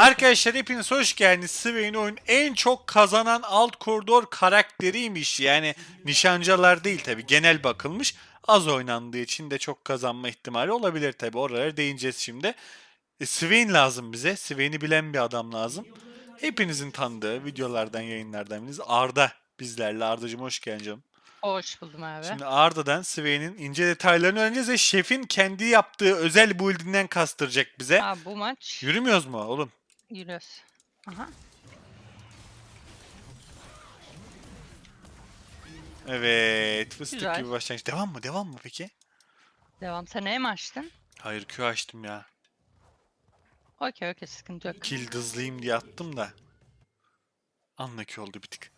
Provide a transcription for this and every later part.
Arkadaşlar hepiniz hoş geldiniz. Swain oyun en çok kazanan alt koridor karakteriymiş. Yani nişancılar değil tabi genel bakılmış. Az oynandığı için de çok kazanma ihtimali olabilir tabi. Oralara değineceğiz şimdi. E, Swain lazım bize. Swain'i bilen bir adam lazım. Hepinizin tanıdığı videolardan yayınlardan biriniz Arda bizlerle. Arda'cığım hoş geldin canım. Hoş buldum abi. Şimdi Arda'dan Swain'in ince detaylarını öğreneceğiz ve şefin kendi yaptığı özel build'inden kastıracak bize. Abi bu maç Yürümüyoruz mu oğlum? Yürüyoruz. Aha. Evet. Fıstık Güzel. gibi başlangıç. Devam mı? Devam mı peki? Devam. Sen neye mi açtın? Hayır Q açtım ya. Okey okey sıkıntı yok. Kill hızlıyım diye attım da. Anla ki oldu bir tık.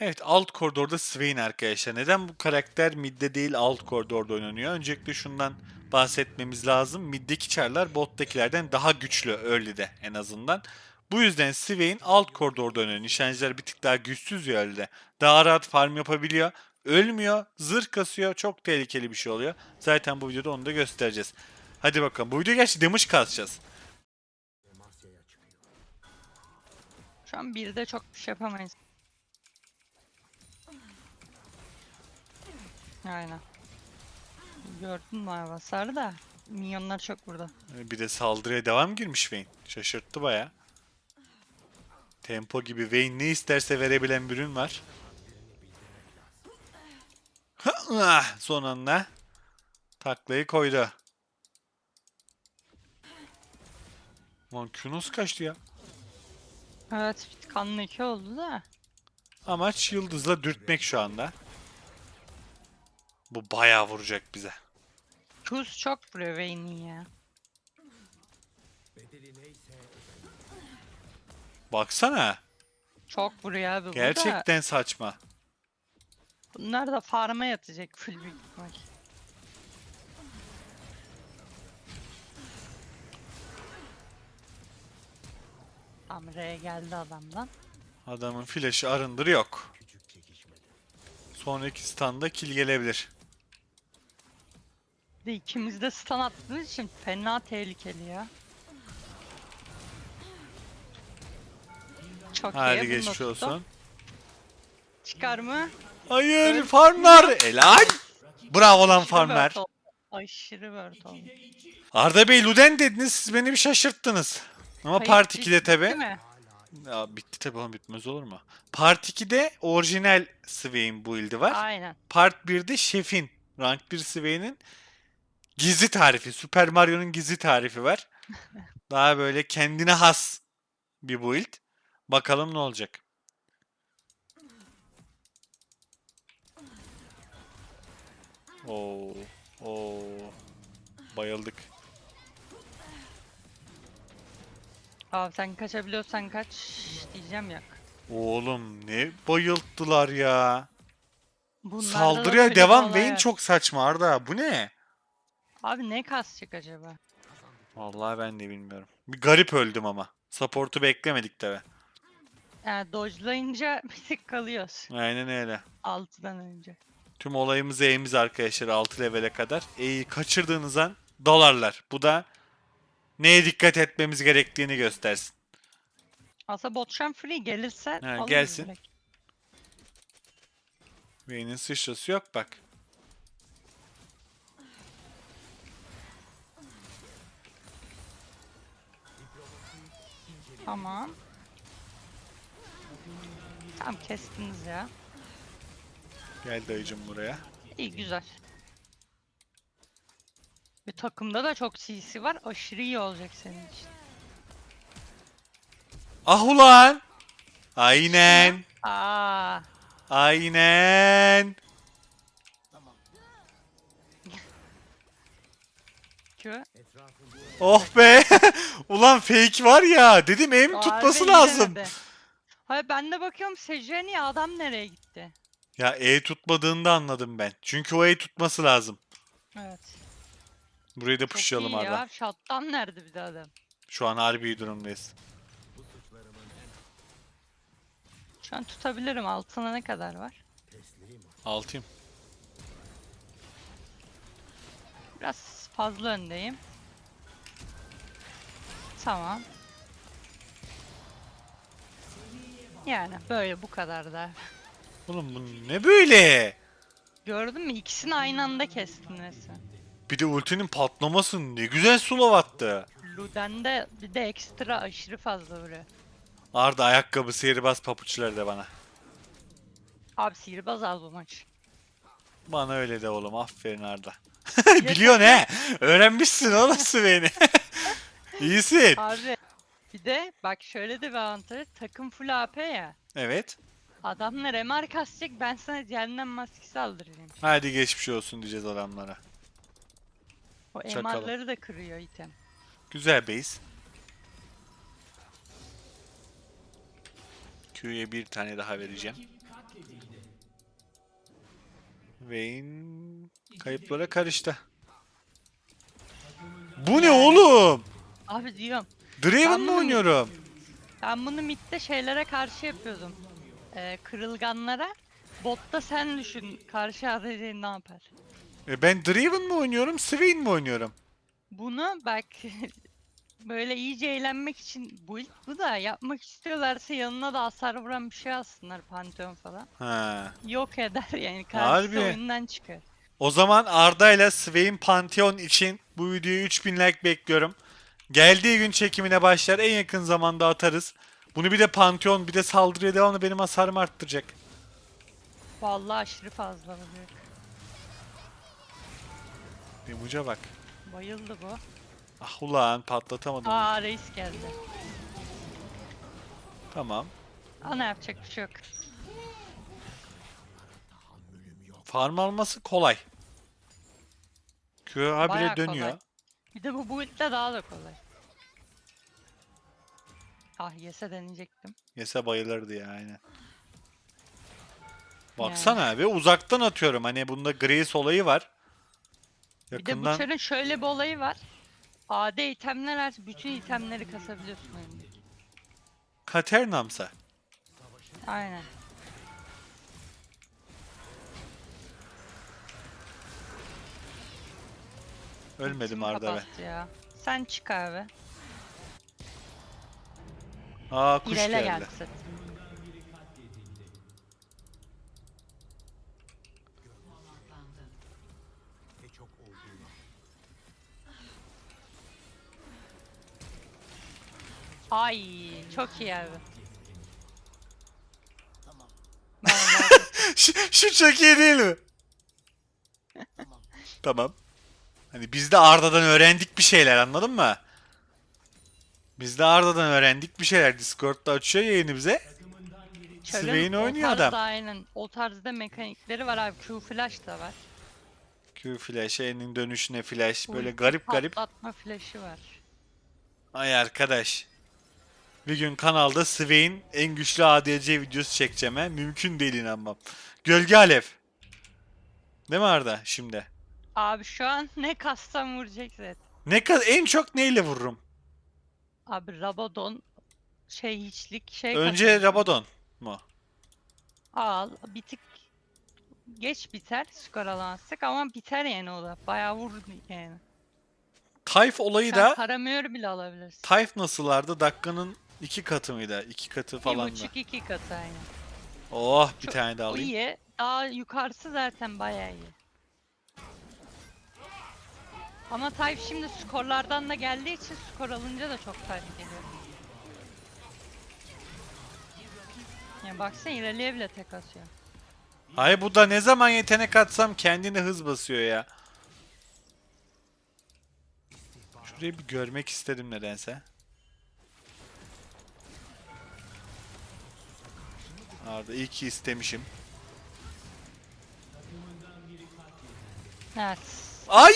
Evet alt koridorda Swain arkadaşlar. Neden bu karakter midde değil alt koridorda oynanıyor? Öncelikle şundan bahsetmemiz lazım. Middeki çarlar bottakilerden daha güçlü early'de en azından. Bu yüzden Swain alt koridorda oynuyor. Nişancılar bir tık daha güçsüz ya early'de. Daha rahat farm yapabiliyor. Ölmüyor, zırh kasıyor. Çok tehlikeli bir şey oluyor. Zaten bu videoda onu da göstereceğiz. Hadi bakalım. Bu video gerçi damage kasacağız. Şu an bir de çok bir şey yapamayız. Aynen. Gördün mü hasarı da. Minyonlar çok burada. Bir de saldırıya devam girmiş Vayne. Şaşırttı baya. Tempo gibi Vayne ne isterse verebilen bir ürün var. Ah, Son anda taklayı koydu. Lan Kunos kaçtı ya. Evet kanlı iki oldu da. Amaç yıldızla dürtmek şu anda. Bu bayağı vuracak bize. Tuz çok Vayne'in ya. Baksana. Çok vuruyor abi bu da. Gerçekten saçma. Bunlar da farma yatacak full büyük ihtimal. R geldi adamdan. Adamın flash'ı arındır yok. Sonraki standa kill gelebilir. De ikimiz de stun attığımız için fena tehlikeli ya. Çok iyi. Hadi bunu da geçmiş tuttum. olsun. Çıkar mı? Hayır Evet. farmlar. Helal. Bravo lan farmlar. word oldu. Aşırı oldu. Arda Bey Luden dediniz siz beni bir şaşırttınız. Ama Hayır, Part bitti 2'de tabi. mi? Ya bitti tabi oğlum bitmez olur mu? Part 2'de orijinal Swain build'i var. Aynen. Part 1'de Şef'in rank 1 Swain'in gizli tarifi. Super Mario'nun gizli tarifi var. Daha böyle kendine has bir build. Bakalım ne olacak. Oo, oo. Bayıldık. Abi sen kaçabiliyorsan kaç diyeceğim yok. Oğlum ne bayılttılar ya. Bunlarda da Saldırıya böyle devam olay Vayne var. çok saçma Arda. Bu ne? Abi ne kasacak acaba? Vallahi ben de bilmiyorum. Bir garip öldüm ama. Support'u beklemedik tabi. Yani dodge'layınca bir tık kalıyoruz. Aynen öyle. 6'dan önce. Tüm olayımız E'miz arkadaşlar 6 levele kadar. E'yi kaçırdığınız an dolarlar. Bu da neye dikkat etmemiz gerektiğini göstersin. Aslında botşan free gelirse Ha, alırız gelsin. direkt. Vayne'in sıçrası yok bak. Tamam. Tamam kestiniz ya. Gel dayıcım buraya. İyi güzel. Bir takımda da çok CC var. Aşırı iyi olacak senin için. Ah ulan! Aynen. Aa, Aynen. Q. Oh be. Ulan fake var ya. Dedim aim tutması lazım. Hayır ben de bakıyorum Sejuani adam nereye gitti? Ya E tutmadığında anladım ben. Çünkü o E tutması lazım. Evet. Burayı da Çok pushlayalım iyi Arda. ya. Shot'tan nerede bir de adam? Şu an harbi iyi durumdayız. Şu an tutabilirim. Altına ne kadar var? Altıyım. Biraz fazla öndeyim. Tamam. Yani böyle bu kadar da. Oğlum bu ne böyle? Gördün mü? İkisini aynı anda kestin resmen. Bir de ultinin patlaması ne güzel slow attı. Luden'de bir de ekstra aşırı fazla vuruyor. Arda ayakkabı sihirbaz papuçları da bana. Abi sihirbaz al bu maç. Bana öyle de oğlum aferin Arda. Biliyorsun he. Öğrenmişsin oğlum beni. İyisin. Abi bir de bak şöyle de bir avantajı. Takım full AP ya. Evet. Adamlar MR kasacak ben sana cehennem maskesi aldıracağım. Hadi geçmiş olsun diyeceğiz adamlara. O Çakalım. MR'ları da kırıyor item. Güzel base. Q'ye bir tane daha vereceğim. Vayne kayıplara karıştı. Bu ne oğlum? Abi diyorum. Draven bunu- oynuyorum? Ben bunu midde şeylere karşı yapıyordum. Ee, kırılganlara. Botta sen düşün. Karşı ADC ne yapar? E ben Draven mi oynuyorum, Swain mi oynuyorum? Bunu bak böyle iyice eğlenmek için bu ilk bu da yapmak istiyorlarsa yanına da hasar vuran bir şey alsınlar Pantheon falan. Ha. Yok eder yani karşısı Harbi. oyundan çıkar. O zaman Arda ile Swain Pantheon için bu videoyu 3000 like bekliyorum. Geldiği gün çekimine başlar. En yakın zamanda atarız. Bunu bir de Pantheon bir de saldırıya devamlı benim hasarımı arttıracak. Vallahi aşırı fazla vuruyor. Bir uca bak. Bayıldı bu. Ah ulan patlatamadım. Aa reis geldi. Tamam. Ana yapacak bir şey yok. Farm alması kolay. Q Bayağı dönüyor. kolay. Bir de bu build'de daha da kolay. Ah yese deneyecektim. Yese bayılırdı ya aynen. Baksana abi uzaktan atıyorum. Hani bunda Grace olayı var. Bir de Yakından şöyle bir olayı var. AD itemler hariç bütün itemleri kasabiliyorsun oyunda. Katernamsa. Aynen. Ölmedim Arda be. kapattı ya. Sen çık abi. Aa kuş İrele geldi. geldi Ay çok iyi abi. Şu, şu çok iyi değil mi? tamam. Hani biz de Arda'dan öğrendik bir şeyler anladın mı? Biz de Arda'dan öğrendik bir şeyler. Discord'da açıyor yayını bize. Swain oynuyor adam. Aynen. O tarzda mekanikleri var abi. Q flash da var. Q flash, E'nin dönüşüne flash. Böyle Ulti garip garip. Patlatma flash'ı var. Ay arkadaş. Bir gün kanalda Swain en güçlü ADC videosu çekeceğim he. Mümkün değil inanmam. Gölge Alev. Değil mi Arda şimdi? Abi şu an ne kassam vuracak zaten. Ne kadar en çok neyle vururum? Abi Rabadon şey hiçlik şey Önce kasıyorsun. Rabadon mu? Al bir tık geç biter skor alamazsak ama biter yani o da. Bayağı vurur yani. Tayf olayı Sen da paramıyor bile alabilirsin. Tayf nasıllardı? Dakikanın iki katı mıydı? İki katı Bir falan da. buçuk iki katı aynen. Oh bir Çok- tane daha alayım. iyi. Daha yukarısı zaten bayağı iyi. Ama Tayyip şimdi skorlardan da geldiği için skor alınca da çok fark geliyor. Ya baksana ileriye bile tek atıyor. Hayır bu da ne zaman yetenek atsam kendine hız basıyor ya. Şurayı bir görmek istedim nedense. Arda iyi ki istemişim. Evet. Ay!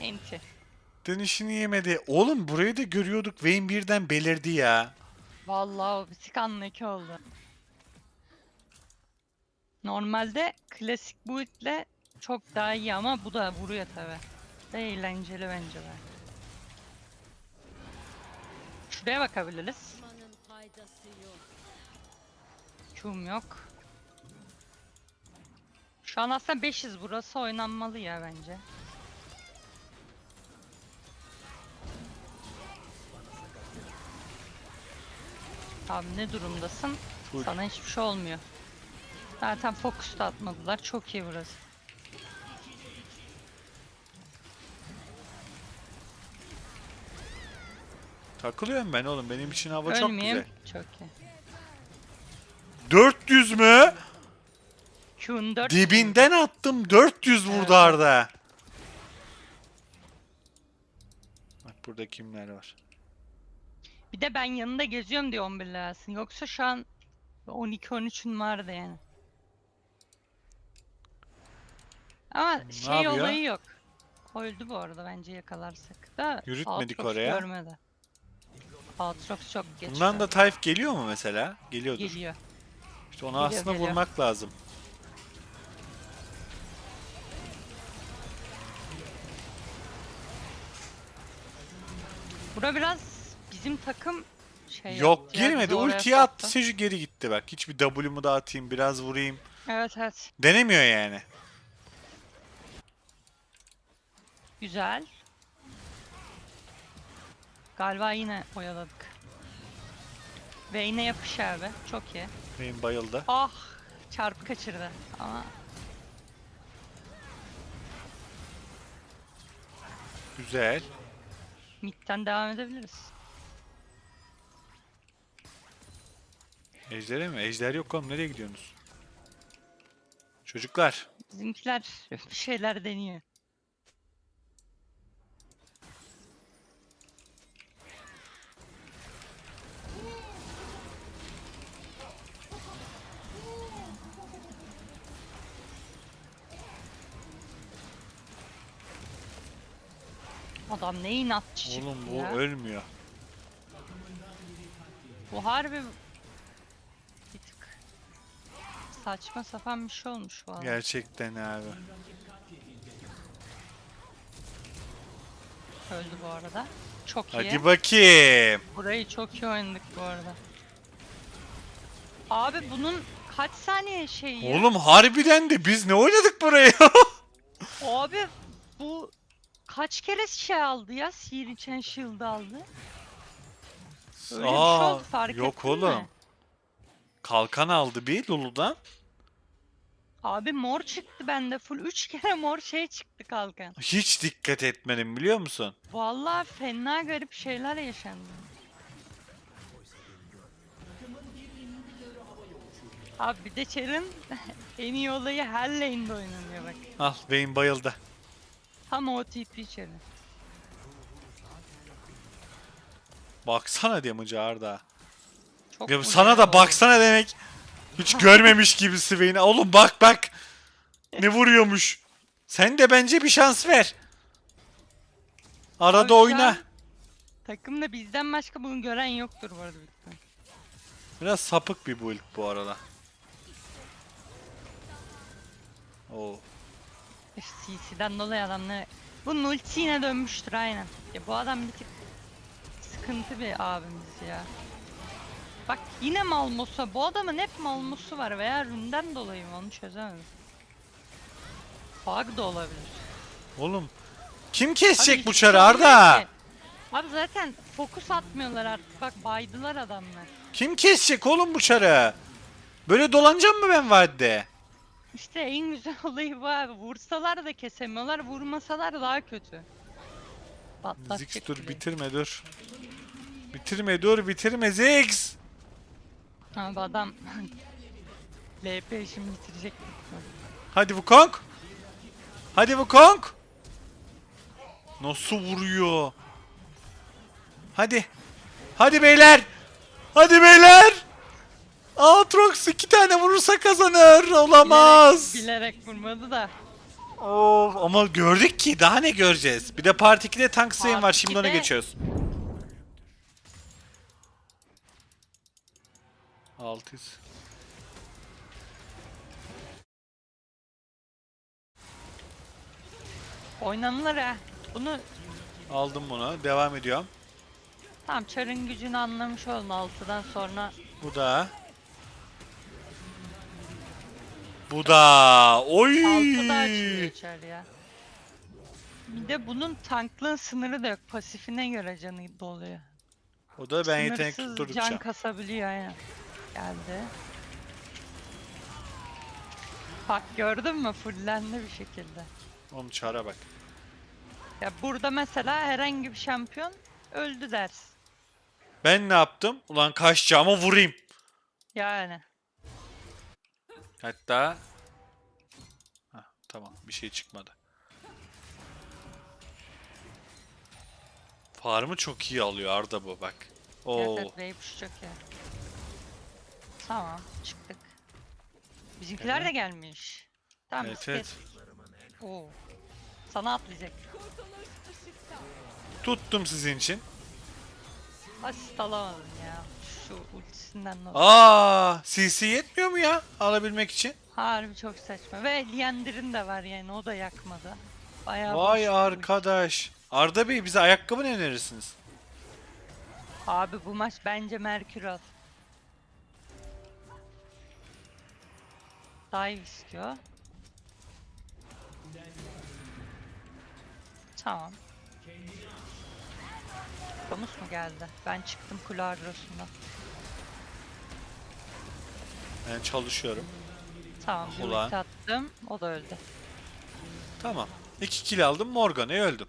Enti. Dönüşünü yemedi. Oğlum burayı da görüyorduk. Vayne birden belirdi ya. Vallahi o bir tık anlaki oldu. Normalde klasik build'le çok daha iyi ama bu da vuruyor tabi. Ve eğlenceli bence be. Şuraya bakabiliriz. Faydası yok. Şu an aslında 500 burası oynanmalı ya bence. Abi ne durumdasın? Full. Sana hiçbir şey olmuyor. Zaten fokus da atmadılar. Çok iyi burası. Takılıyorum ben oğlum. Benim için hava çok Ölmeyeyim. güzel. Çok iyi. 400 mü? Q'un 4 Dibinden attım. 400 vurdu. Arda. Bak burada kimler var. Bir de ben yanında geziyorum diye 11 lirasın. Yoksa şu an 12-13'ün vardı yani. Ama Ne şey yapıyor? olayı yok. Öldü bu arada bence yakalarsak. Da Yürütmedik Aatrox oraya. Görmedi. Aatrox çok geç. Bundan da. Tayf geliyor mu mesela? Geliyordur. geliyor. İşte ona Geliyor, aslında geliyor. vurmak lazım. Bura biraz bizim takım şey Yok yaptı ya, girmedi. bizi oraya Ultiyi attı. Seju geri gitti bak. Hiçbir W'mu da atayım biraz vurayım. Evet evet. Denemiyor yani. Güzel. Galiba yine oyaladık. Ve yine yapış abi. Çok iyi. Benim bayıldı. Ah! Çarpı kaçırdı. Ama Güzel. midden devam edebiliriz. Ejder'e mi? Ejder yok oğlum. Nereye gidiyorsunuz? Çocuklar. Bizimkiler bir şeyler deniyor. Adam ne inatçı çıktı Oğlum bu ya. ölmüyor. Bu harbi bir tık saçma sapan bir şey olmuş valla. Gerçekten abi. Öldü bu arada. Çok iyi. Hadi bakayım. Burayı çok iyi oynadık bu arada. Abi bunun kaç saniye şeyi ya? Oğlum harbiden de biz ne oynadık buraya? Abi bu kaç kere şey aldı ya? Sihir içen shield aldı. Öyle bir şey oldu fark yok ettin oğlum. mi? Kalkan aldı bir Lulu'dan. Abi mor çıktı bende full 3 kere mor şey çıktı kalkan. Hiç dikkat etmedim biliyor musun? Vallahi fena garip şeyler yaşandı. Abi bir de Char'ın en iyi olayı her lane'de oynanıyor bak. Al Vayne bayıldı. Tam OTP Char'ın. Baksana damage'a Arda. Çok Ya sana da baksana demek. Hiç görmemiş gibi Vayne'i. Oğlum bak bak. Ne vuruyormuş. Sen de bence bir şans ver. Arada Abi şu an oyna. Takımda bizden başka bunu gören yoktur bu arada. büyük ihtimal. Biraz sapık bir build bu arada. Oo. CC'den dolayı adamlar... Bu ulti yine dönmüştür aynen. Ya bu adam bir tık sıkıntı bir abimiz ya. Bak yine Malmosa. Bu adamın hep Malmosu var veya ründen dolayı mı onu çözemedim. Bug da olabilir. Oğlum. Kim kesecek Abi bu şey çarı olmuyor Arda? ki. Abi zaten fokus atmıyorlar artık. Bak baydılar adamlar. Kim kesecek oğlum bu çarı? Böyle dolanacağım mı ben vadide? İşte en güzel olayı bu abi. Vursalar da kesemiyorlar, vurmasalar daha kötü. Patlatacak Ziggs dur bitirme dur. Bitirme dur bitirme Ziggs. Abi adam LP işimi bitirecek. Hadi Wukong. Hadi Wukong. Nasıl vuruyor? Hadi. Hadi beyler. Hadi beyler. Aatrox iki tane vurursa kazanır. Olamaz. Bilerek, bilerek vurmadı da. Of ama gördük ki daha ne göreceğiz? Bir de Part 2'de tank sayım var şimdi ona 2'de geçiyoruz. 600. Oynanılır ha. Bunu Aldım bunu. Devam ediyorum. tam çarın gücünü anlamış oldum 6'dan sonra. Bu da. Bu da. Oy. 6'da açılıyor çar ya. Bir de bunun tanklığın sınırı da yok. Pasifine göre canı doluyor. O da ben yetenek Sınırsız tutturdukça. can kasabiliyor aynen. Geldi. Bak gördün mü? Fullendi bir şekilde. Oğlum çara bak. Ya burada mesela herhangi bir şampiyon öldü dersin. Ben ne yaptım? Ulan kaçacağıma vurayım. Yani. Hatta... Hah, tamam bir şey çıkmadı. Farmı çok iyi alıyor Arda bu bak. Oo. Evet evet çok iyi. Tamam çıktık. Bizimkiler Evet. de gelmiş. Tamam Evet, biz evet. Oo. Sana atlayacak. Tuttum sizin için. Asist alamadım ya. Şu ultisinden dolayı. Aa, CC yetmiyor mu ya alabilmek için? Harbi çok saçma. Ve Liander'in de var yani o da yakmadı. Bayağı Vay arkadaş. Arda Bey bize ayakkabı ne önerirsiniz? Abi bu maç bence Merkür al. Dive istiyor. Tamam. Thomas mu geldi? Ben çıktım kule agrosundan. Ben çalışıyorum. Tamam bir Ulan. ulti attım. O da öldü. Tamam. 2 kill aldım Morgan'a öldüm.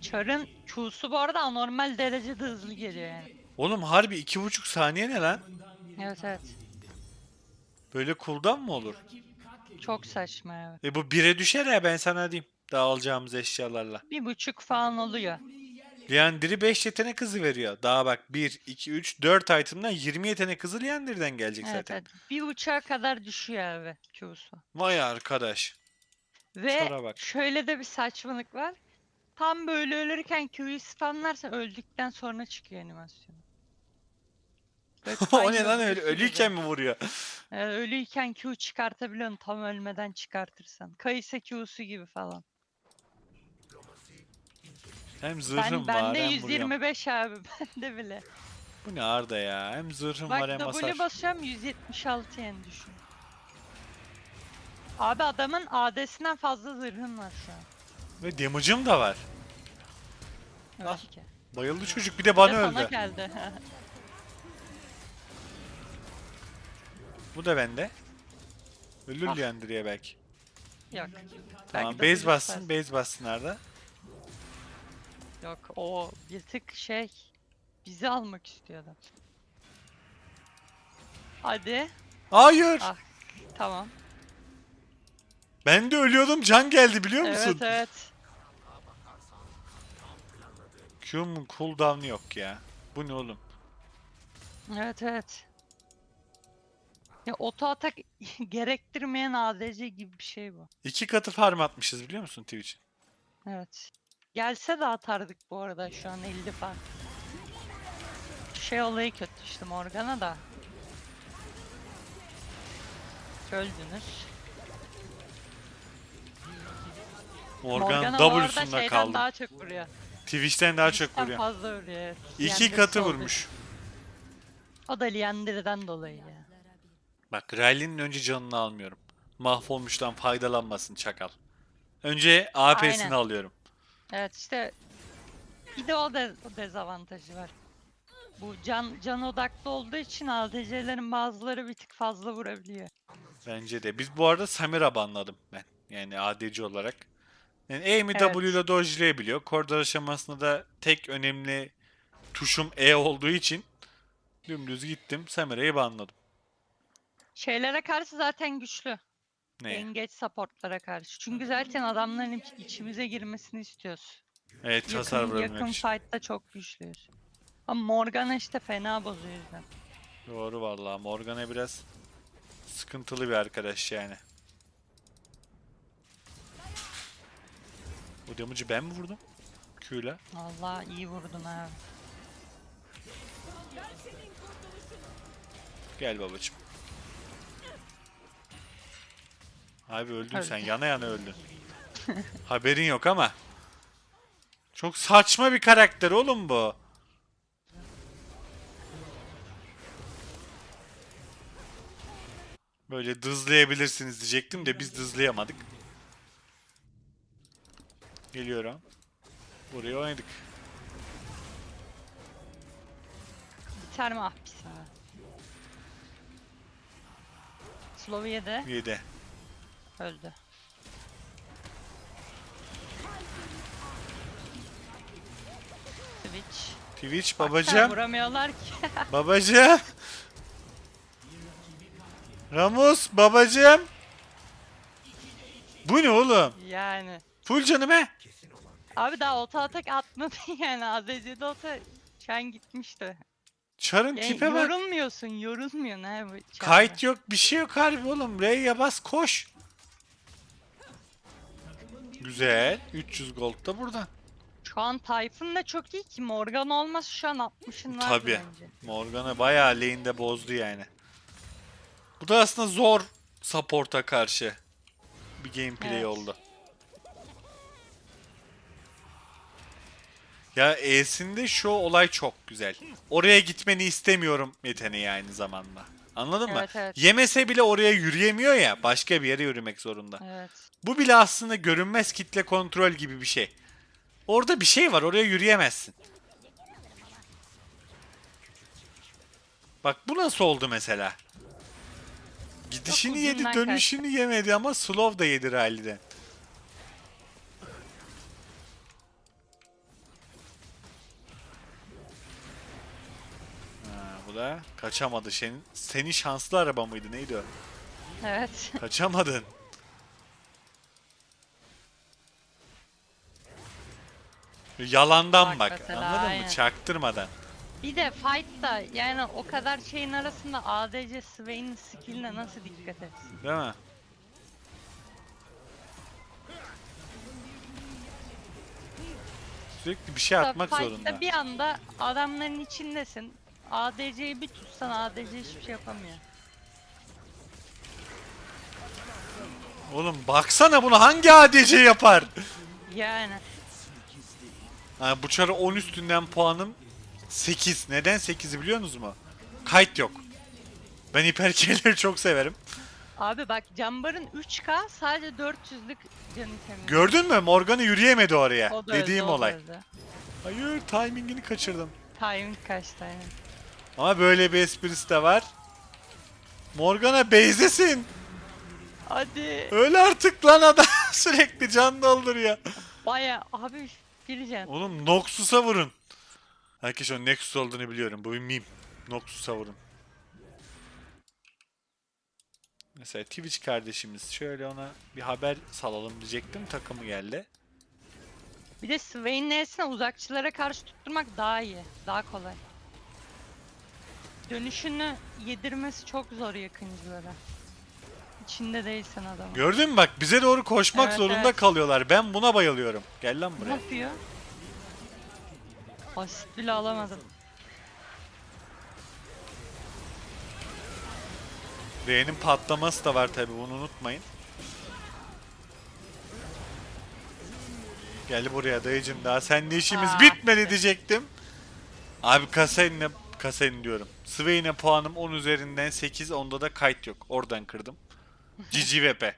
Char'ın Q'su bu arada anormal derecede hızlı geliyor yani. Oğlum harbi 2,5 saniye ne lan? Evet evet. Böyle cooldown mı olur? Çok saçma evet. E bu 1'e düşer ya ben sana diyeyim. Daha alacağımız eşyalarla. Bir buçuk falan oluyor. Liandry 5 yetenek hızı veriyor. Daha bak 1, 2, 3, 4 item'dan 20 yetenek hızı Liandry'den gelecek Evet, zaten. evet. Bir buçuğa kadar düşüyor abi Q'su. Vay arkadaş. Ve şöyle de bir saçmalık var. Tam böyle ölürken Q'yu spamlarsa öldükten sonra çıkıyor animasyonu. Böyle o ne lan öyle? Ölüyken mi vuruyor? Ee, ölüyken Q çıkartabiliyorsun tam ölmeden çıkartırsan. Kayısı Q'su gibi falan. Hem zırhım Ben, var bende hem vuruyorum. 125 abi bende bile. Bu ne Arda ya? Hem zırhım Bak var hem W hasar. basıyorum 176 yen düşün. Abi adamın AD'sinden fazla zırhın var şu an. Ve damage'ım da var. Evet Al, ki. Bayıldı çocuk bir de bana Bir de Sana öldü. geldi. Bu da bende. Ölür Ah. Liandry'e belki. Yok. Tamam de base bassın, base bassın Arda. Yok o bir tık şey bizi almak istiyor adam. Hadi. Hayır. Ah. Tamam. Ben de ölüyordum can geldi biliyor musun? Evet evet. Q'mun cooldown'u yok ya. Bu ne oğlum? Evet evet. Ya oto atak gerektirmeyen ADC gibi bir şey bu. İki katı farm atmışız biliyor musun Twitch'in? Evet. Gelse de atardık bu arada şu an 50 falan. Şey olayı kötü işte Morgana da. Öldünüz. Morgan Morgana bu arada şeyden kaldı. daha çok vuruyor. Twitch'ten daha çok Twitch'ten vuruyor. fazla vuruyor. evet. İki katı vurmuş. O da Liandry'den dolayı ya. Bak Riley'nin önce canını almıyorum. Mahvolmuştan faydalanmasın çakal. Önce AP'sini Aynen. alıyorum. Evet işte bir de o, de, o dezavantajı var. Bu can can odaklı olduğu için ADC'lerin bazıları bir tık fazla vurabiliyor. Bence de. Biz bu arada Samira banladım ben. Yani ADC olarak. Yani E'mi Evet. W ile dodge'layabiliyor. Koridor aşamasında da tek önemli tuşum E olduğu için dümdüz gittim Samira'yı banladım. Şeylere karşı zaten güçlü. Ne? Engage supportlara karşı. Çünkü zaten adamların iç- içimize girmesini istiyoruz. Evet hasar Yakın, vurabilmek yakın için. fight'ta çok güçlüyüz. Ama Morgana işte fena bozuyor yüzden. Doğru vallahi Morgana biraz sıkıntılı bir arkadaş yani. Bu damage'ı ben mi vurdum? Q'la. Vallahi iyi vurdun ha. Gel babacım. Abi öldün sen Öldüm. yana yana öldün. Haberin yok ama. Çok saçma bir karakter oğlum bu. Böyle dızlayabilirsiniz diyecektim de biz dızlayamadık. Geliyorum. Buraya oynadık. Biter mi ah bir? Slow'u yedi. 7. Öldü. Twitch. Twitch babacım. Vuramıyorlar ki. Babacım. Ramus babacım. Bu ne oğlum? yani. Full canım he. Abi daha ota atak atmadı yani. ADC'de ota Çan gitmişti. Çarın Yani tipe bak. yorulmuyorsun, yorulmuyorsun ha bu. Kayıt yok bir şey yok harbi oğlum. R'ye bas koş. Güzel. 300 gold da buradan. Şu an Typhoon da çok iyi ki Morgan olmaz şu an 60'ın var Tabii. bence. Morgana bayağı lane'de bozdu yani. Bu da aslında zor support'a karşı bir gameplay Evet. oldu. Ya E'sinde şu olay çok güzel. Oraya gitmeni istemiyorum yeteneği aynı zamanda. Anladın mı? Evet, evet. Yemese bile oraya yürüyemiyor ya. Başka bir yere yürümek zorunda. Evet. Bu bile aslında görünmez kitle kontrol gibi bir şey. Orada bir şey var. Oraya yürüyemezsin. Bak bu nasıl oldu mesela? Gidişini yedi, dönüşünü yemedi ama slow da yedi halde. Ha, bu da kaçamadı. Senin, senin şanslı araba mıydı? Neydi o? Evet. Kaçamadın. Yalandan Bak bak. mesela, anladın aynen. mı? Çaktırmadan. Bir de fight'ta yani o kadar şeyin arasında ADC Swain'in skill'ine nasıl dikkat etsin? Değil mi? Sürekli bir şey Mesela atmak fight'ta zorunda. bir anda adamların içindesin. ADC'yi bir tutsan ADC hiçbir şey yapamıyor. Oğlum baksana bunu hangi ADC yapar? Yani. Ha, bu çara 10 üstünden puanım 8. Neden 8'i biliyorsunuz mu? Kayıt yok. Ben hiperkeleri çok severim. Abi bak Jambar'ın 3K sadece 400'lük canı temizliyor. Gördün mü? Morgana yürüyemedi oraya. O da öldü, Dediğim o da olay. öldü. Hayır, timingini kaçırdım. Timing kaçtı yani. Ama böyle bir esprisi de var. Morgana base'desin. Hadi. Öyle artık lan adam sürekli can dolduruyor. Baya abi can. Oğlum Noxus'a vurun. Herkes o Nexus olduğunu biliyorum. Bu bir meme. Noxus'a vurun. Mesela Twitch kardeşimiz şöyle ona bir haber salalım diyecektim. Takımı geldi. Bir de Swain'in E'sine uzakçılara karşı tutturmak daha iyi. Daha kolay. Dönüşünü yedirmesi çok zor yakıncılara. İçinde değilsen adamın. Gördün mü bak bize doğru koşmak Evet, zorunda evet. kalıyorlar. Ben buna bayılıyorum. Gel lan Ne buraya. yapıyor? Basit bile alamadım. R'nin patlaması da var tabi bunu unutmayın. Gel buraya dayıcım daha seninle işimiz Aa. bitmedi diyecektim. Abi Kasen'le Kasen diyorum. Swain'e puanım 10 üzerinden 8 onda da kayıt yok. Oradan kırdım. GG VP.